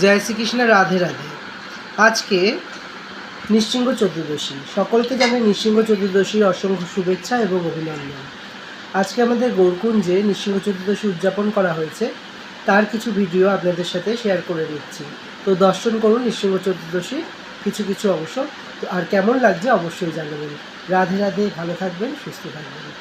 জয় শ্রীকৃষ্ণ, রাধে রাধে। আজকে নৃসিংহ চতুর্দশী। সকলকে জানাই নৃসিংহ চতুর্দশীর অসংখ্য শুভেচ্ছা এবং অভিনন্দন। আজকে আমাদের গৌরকুঞ্জে নৃসিংহ চতুর্দশী উদযাপন করা হয়েছে। তার কিছু ভিডিও আপনাদের সাথে শেয়ার করে নিচ্ছি। তো দর্শন করুন নৃসিংহ চতুর্দশী কিছু কিছু অংশ। আর কেমন লাগছে অবশ্যই জানাবেন। রাধে রাধে, ভালো থাকবেন, সুস্থ থাকবেন।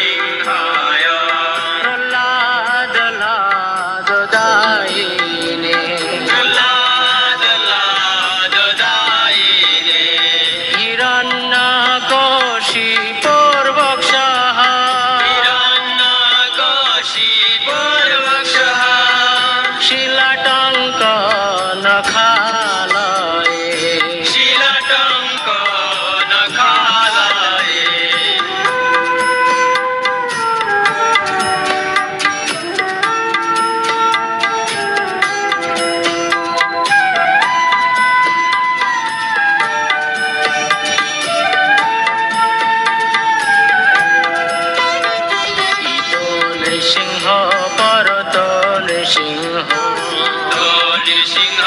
see. নৃসিংহ পরত নৃসিংহ নৃসিংহ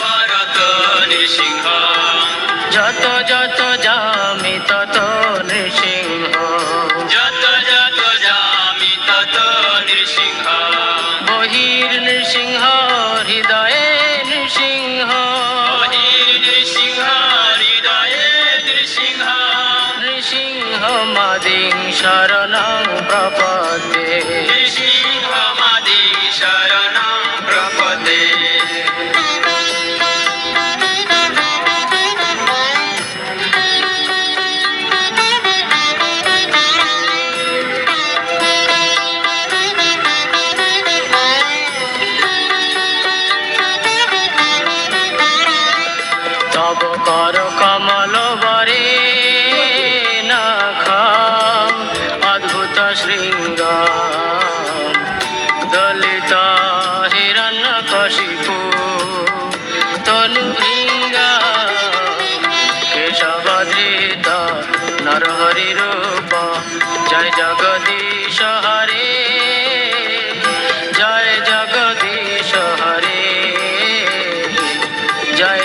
ভরত নৃসিংহ যত যত যামি তত নৃসিংহ যত যত যামি তত নৃসিংহ বহির নৃসিংহ হৃদয়ে নৃসিংহ বহির নৃসিংহ হৃদয়ে নৃসিংহ নৃসিংহ মাদিং শরণং প্রপদে কর কমল বরে নখ অদ্ভুত শৃঙ্গ দলিত কশিপু তনু ভৃঙ্গ কেশবধৃত নরহরি রূপ জয় জগদীশ হরে জয় জগদীশ হরে জয়